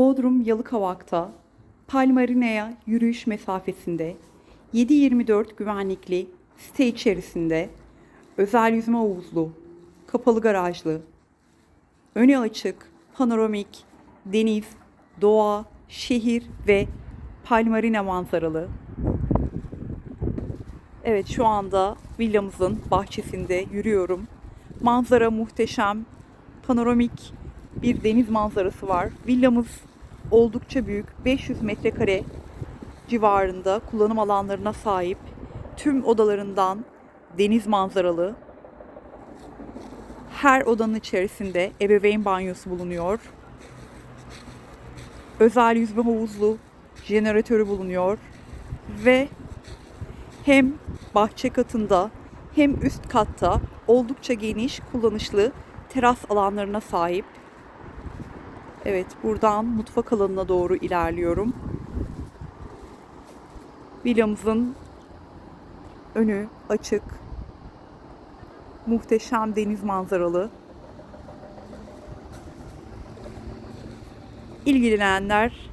Bodrum Yalıkavak'ta Palmarina'ya yürüyüş mesafesinde 7-24 güvenlikli site içerisinde özel yüzme havuzlu, kapalı garajlı, öne açık, panoramik, deniz, doğa, şehir ve Palmarina manzaralı. Evet şu anda villamızın bahçesinde yürüyorum. Manzara muhteşem, panoramik bir deniz manzarası var. Villamız oldukça büyük, 500 metrekare civarında kullanım alanlarına sahip. Tüm odalarından deniz manzaralı. Her odanın içerisinde ebeveyn banyosu bulunuyor. Özel yüzme havuzlu jeneratörü bulunuyor ve hem bahçe katında hem üst katta oldukça geniş, kullanışlı teras alanlarına sahip. Evet, buradan mutfak alanına doğru ilerliyorum. Villamızın önü açık. Muhteşem deniz manzaralı. İlgilenenler